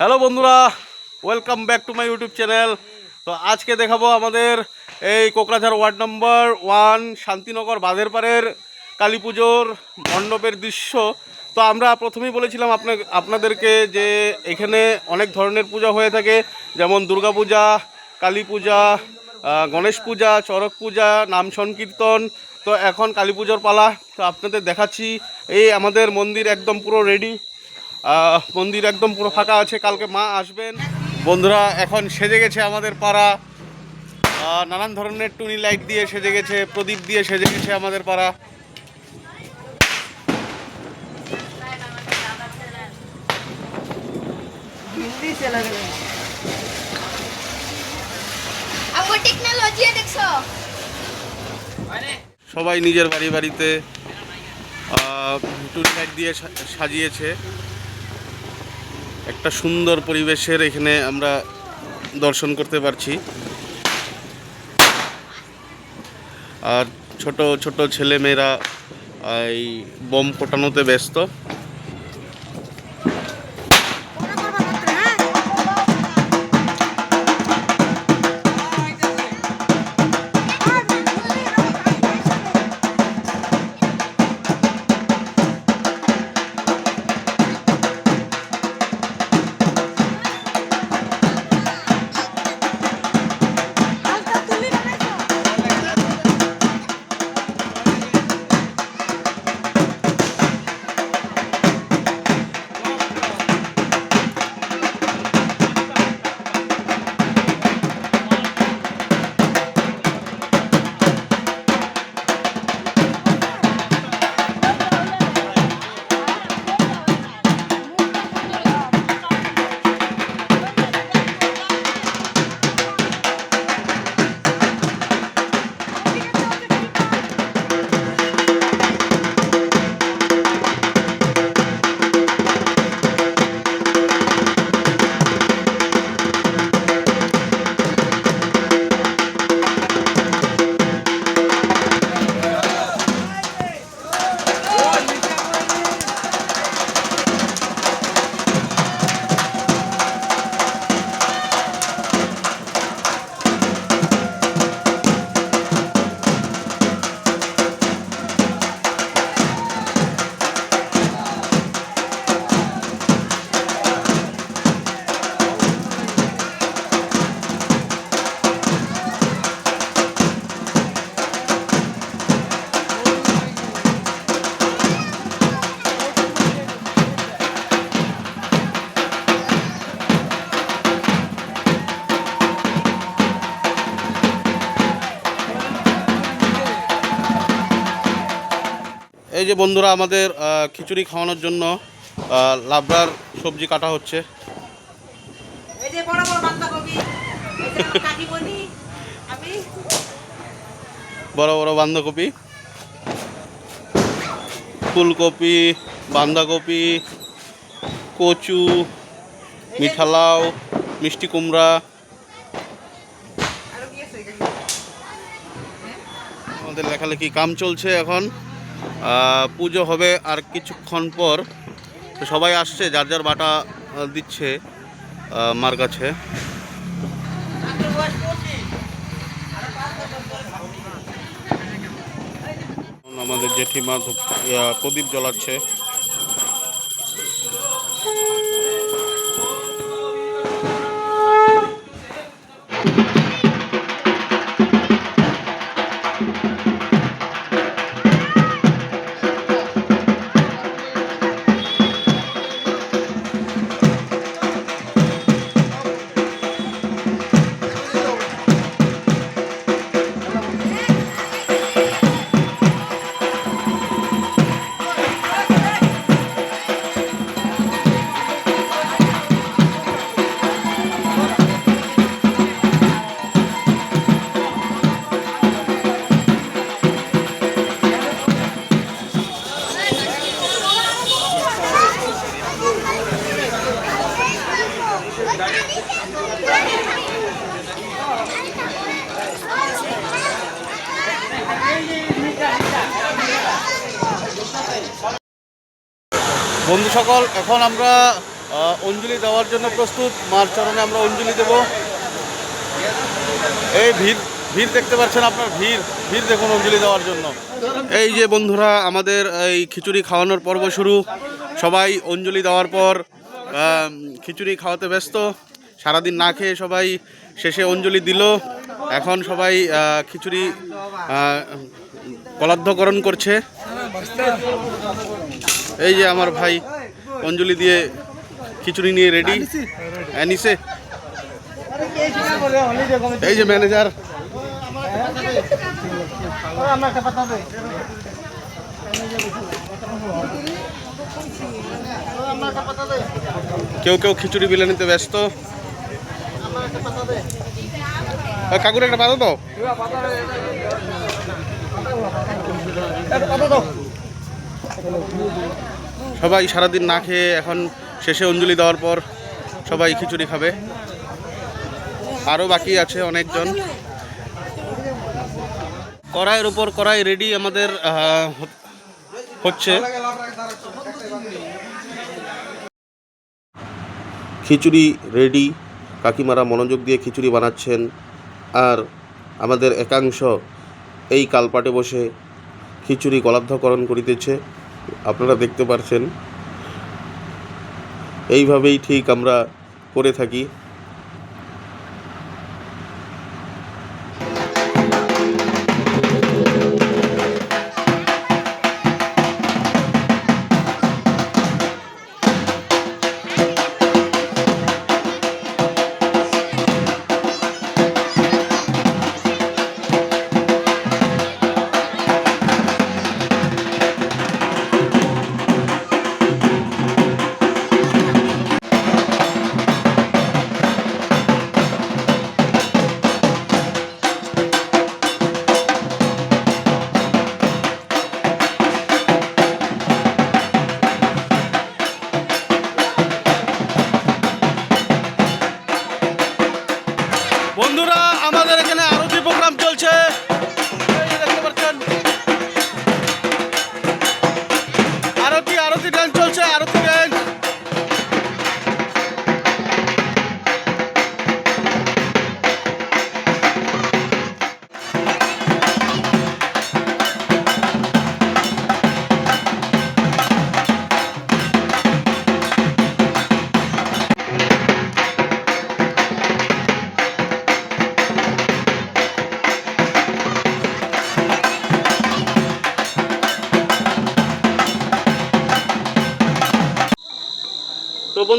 Hello বন্ধুরা welcome back to my YouTube channel তো আজকে দেখাবো আমাদের এই Kokrajhar ward number one Shantinagar বাঁধের পাড়ের কালী পুজোর মণ্ডপের দৃশ্য। তো আমরা প্রথমেই বলেছিলাম আপনা, আপনাদেরকে যে এখানে অনেক ধরনের পূজা হয়ে থাকে, যেমন দুর্গা পূজা, কালী পূজা গণেশ পূজা, চড়ক পূজা, নাম সংকীর্তন। তো এখন কালী পুজোর পালা। তো আপনাদের দেখাচ্ছি, এই আমাদের মন্দির একদম পুরো রেডি মন্দির একদম পুরো ফাঁকা আছে কালকে মা আসবেন। বন্ধুরা এখন সেজে গেছে আমাদের পাড়া। নানান ধরনের টুনি লাইট দিয়ে সেজে গেছে প্রদীপ দিয়ে সেজে গেছে আমাদের পাড়া। সবাই নিজের বাড়ি বাড়িতে টুনি লাইট দিয়ে সাজিয়েছে। একটা সুন্দর পরিবেশের এখানে আমরা দর্শন করতে পারছি। আর ছোট ছোট ছেলে মেয়েরা এই বোম ফোটানোতে ব্যস্ত। এই যে বন্ধুরা আমাদের খিচুড়ি খাওয়ানোর জন্য লাবড়ার সবজি কাটা হচ্ছে। বড় বড় বাঁধাকপি ফুলকপি বাঁধাকপি কচু মিঠা লাউ মিষ্টি কুমড়া। আমাদের লেখালেখি কাম চলছে এখন। পুজো হবে আর কিছুক্ষণ পর সবাই আসছে, যার যার বাটা দিচ্ছে মার কাছে। আমাদের জেঠিমা প্রদীপ জ্বলাচ্ছে। সকল এখন আমরা অঞ্জলি দেওয়ার জন্য প্রস্তুত। মার চরণে আমরা অঞ্জলি দেব। এই ভিড় ভিড় দেখতে পাচ্ছেন আপনার ভিড়। ভিড় দেখুন অঞ্জলি দেওয়ার জন্য। এই যে বন্ধুরা আমাদের এই খিচুড়ি খাওয়ানোর পর্ব শুরু। সবাই অঞ্জলি দেওয়ার পর খিচুড়ি খাওয়াতে ব্যস্ত। সারাদিন না খেয়ে সবাই শেষে অঞ্জলি দিল। এখন সবাই খিচুড়ি আহ, করছে। এই যে আমার ভাই অঞ্জলি দিয়ে খিচুড়ি নিয়ে রেডি নিছে। এই যে ম্যানেজার কেউ কেউ খিচুড়ি বিলে নিতে ব্যস্ত কাকুর একটা পাতা দাও। সবাই সারাদিন না খেয়ে এখন শেষে অঞ্জলি দেওয়ার পর সবাই খিচুড়ি খাবে। আরও বাকি আছে অনেকজন। কড়াইয়ের উপর কড়াই রেডি আমাদের হচ্ছে। খিচুড়ি রেডি কাকিমারা মনোযোগ দিয়ে খিচুড়ি বানাচ্ছেন। আর আমাদের একাংশ এই কালপাটে বসে খিচুড়ি গলাধ্যকরণ করিতেছে। আপনারা দেখতে পারছেন। এইভাবেই ঠিক আমরা করে থাকি।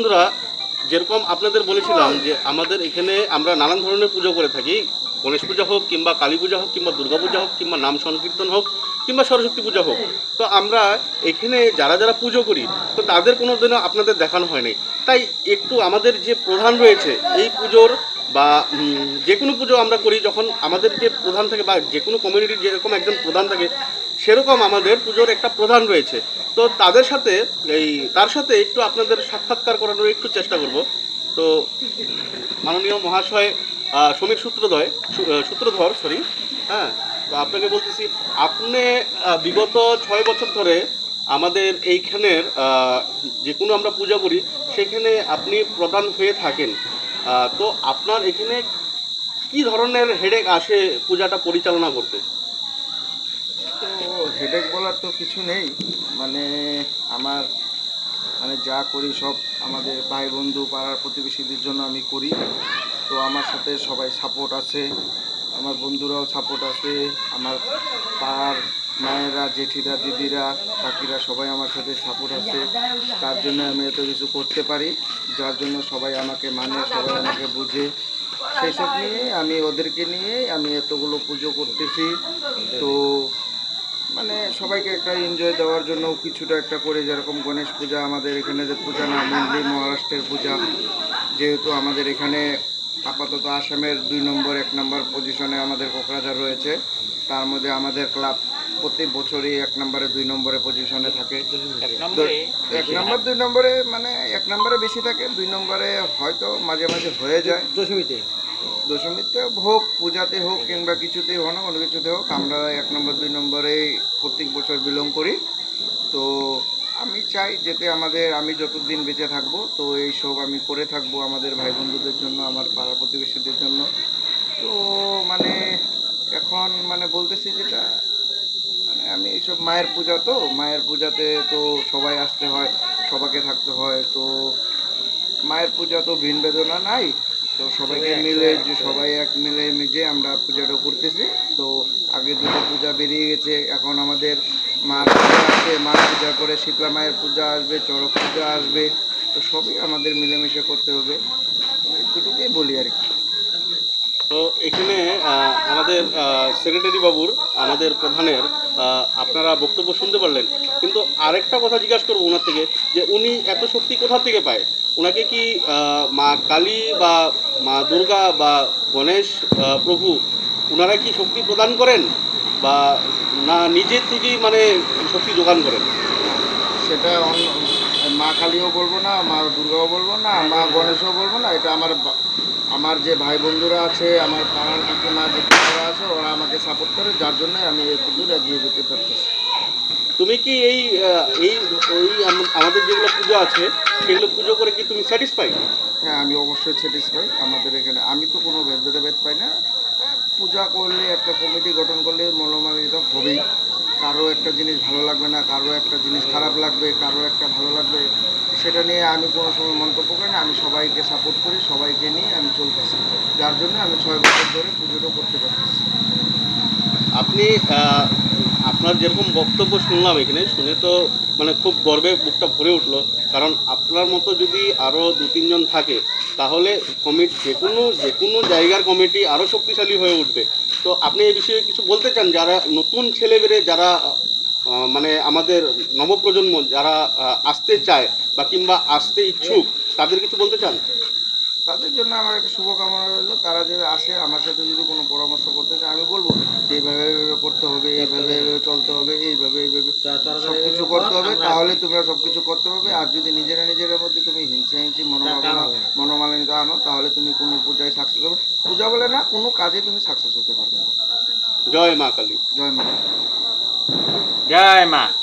বন্ধুরা, যেরকম আপনাদের বলেছিলাম যে আমাদের এখানে আমরা নানান ধরনের পুজো করে থাকি। গণেশ পূজা হোক কিংবা কালী পূজা হোক কিংবা দুর্গা পূজা হোক কিংবা নাম সংকীর্তন হোক কিংবা সরস্বতী পূজা হোক। তো আমরা এখানে যারা যারা পুজো করি, তো তাদের কোনো দিনও আপনাদের দেখানো হয়নি। তাই একটু আমাদের যে প্রধান রয়েছে, এই পুজোর বা যে কোনো পুজো আমরা করি, যখন আমাদের যে প্রধান থাকে বা যে কোনো কমিউনিটির যেরকম একজন প্রধান থাকে সেরকম আমাদের পুজোর একটা প্রধান রয়েছে। তো তাদের সাথে এই, তার সাথে একটু আপনাদের সাক্ষাৎকার করানোর একটু চেষ্টা করব। তো মাননীয় মহাশয় সমীর সূত্রধয় সূত্রধর সরি হ্যাঁ তো আপনাকে বলতেছি, আপনি বিগত ছয় বছর ধরে আমাদের এইখানের যে কোনো আমরা পূজা করি, সেখানে আপনি প্রধান হয়ে থাকেন। তো আপনার এখানে কি ধরনের হেডেক আসে পূজাটা পরিচালনা করতে? হেডেক বলার তো কিছু নেই। মানে আমার মানে যা করি সব আমাদের ভাই বন্ধু পাড়ার প্রতিবেশীদের জন্য আমি করি। তো আমার সাথে সবাই সাপোর্ট আছে, আমার বন্ধুরাও সাপোর্ট আছে, আমার পাড়ার মায়েরা, জেঠিরা, দিদিরা, কাকিরা সবাই আমার সাথে সাপোর্ট আছে। তার জন্য আমি এত কিছু করতে পারি, যার জন্য সবাই আমাকে মানে সবাই আমাকে বুঝে। সেই সব নিয়ে আমি ওদেরকে নিয়ে আমি এতগুলো পুজো করতেছি। তো মানে সবাইকে একটা এনজয় দেওয়ার জন্য কিছুটা একটা করে যেরকম গণেশ পূজা আমাদের এখানে যে পূজা না মেনলি মহারাষ্ট্রের পূজা। যেহেতু আমাদের এখানে আপাতত আসামের দুই নম্বর এক নম্বর পজিশনে আমাদের কোকরাঝার রয়েছে। তার মধ্যে আমাদের ক্লাব প্রতি বছরই এক নম্বরে দুই নম্বরে পজিশনে থাকে। এক নম্বর? দুই নম্বরে মানে এক নম্বরে বেশি থাকে দুই নম্বরে হয়তো মাঝে মাঝে হয়ে যায়। দশমীতে? দশমীতে হোক, পূজাতে হোক কিংবা কিছুতে হোক না কোনো, কিছুতে হোক, আমরা এক নম্বর, দুই নম্বরে প্রত্যেক বছর বিলং করি। তো আমি চাই যেতে আমাদের, আমি যতদিন বেঁচে থাকব, তো এই সব আমি করে থাকব আমাদের ভাই বন্ধুদের জন্য, আমার পাড়া প্রতিবেশীদের জন্য। তো মানে এখন মানে বলতেছি যেটা মানে আমি এইসব মায়ের পূজা তো, মায়ের পূজাতে তো সবাই আসতে হয়, সবাইকে থাকতে হয়, তো মায়ের পূজা তো ভিন বেদনা নাই। তো সবাইকে মিলে যে সবাই এক মিলে মিজে আমরা পূজাটা করতেছি। তো আগে দুটো পূজা বেরিয়ে গেছে, এখন আমাদের মার পূজা আছে, মার পূজা করে শীতলা মায়ের পূজা আসবে, চড়ক পূজা আসবে, তো সবই আমাদের মিলেমিশে করতে হবে। এটুকুই বলি আর কি। তো এখানে আমাদের সেক্রেটারি বাবুর, আমাদের প্রধানের আপনারা বক্তব্য শুনতে পারলেন। কিন্তু আরেকটা কথা জিজ্ঞাসা করব ওনার থেকে, যে উনি এত শক্তি কোথা থেকে পায়? ওনাকে কি মা কালী বা মা দুর্গা বা গণেশ প্রভু ওনারা কি শক্তি প্রদান করেন? বা না নিজের থেকেই মানে শক্তি যোগান করেন? সেটা অন্য মা কালীও বলব না, মা দুর্গাও বলব না, মা গণেশও বলব না, এটা আমার আমার যে ভাই বন্ধুরা আছে, আমার পাড়ার কাকিমা, জেঠিমারা আছে, ওরা আমাকে সাপোর্ট করে, যার জন্য আমি এত দূর এগিয়ে যেতে পারতেছি। তুমি কি এই এই ওই আমাদের যেগুলো পুজো আছে সেগুলো পুজো করে কি তুমি স্যাটিসফাই হ্যাঁ আমি অবশ্যই স্যাটিসফাই আমাদের এখানে। আমি তো কোনো ভেদ ভেদাভেদ পাই না। পূজা করলে একটা কমিটি গঠন করলে মনোমালিত হবেই। কারও একটা জিনিস ভালো লাগবে না কারও একটা জিনিস খারাপ লাগবে কারও একটা ভালো লাগবে। সেটা নিয়ে আমি কোনো সময় মন্তব্য করি না। আমি সবাইকে সাপোর্ট করি সবাইকে নিয়ে আমি চলতেছি। যার জন্য আমি ছয় বছর ধরে পুজোটা করতে পারতেছি। আপনি আপনার যেরকম বক্তব্য শুনলাম এখানে, শুনে তো মানে খুব গর্বে বুকটা ভরে উঠল। কারণ আপনার মতো যদি আরও দু তিনজন থাকে, তাহলে কমিটি যে কোনো যে কোনো জায়গার কমিটি আরও শক্তিশালী হয়ে উঠবে। তো আপনি এই বিষয়ে কিছু বলতে চান? যারা নতুন ছেলেবেলে যারা মানে আমাদের নবপ্রজন্ম যারা আসতে চায় বা কিংবা আসতে ইচ্ছুক, তাদের কিছু বলতে চান? তাদের জন্য আমার একটা শুভকামনা রইল। তারা যদি আসে আমার সাথে যদি কোনো পরামর্শ করতে চায় আমি বলব এইভাবে এইভাবে করতে হবে এইভাবে এইভাবে চলতে হবে এইভাবে এইভাবে সব কিছু করতে হবে তাহলে তোমরা সব কিছু করতে পারবে। আর যদি নিজেরা নিজের মধ্যে তুমি হিংসা হিংসি মনোভাবনা মনোমালিন্য আনো তাহলে তুমি কোনো পূজায় সাকসেস হবে পূজা বলে না কোনো কাজে তুমি সাকসেস হতে পারবে না। জয় মা কালী। জয় মা জয় মা।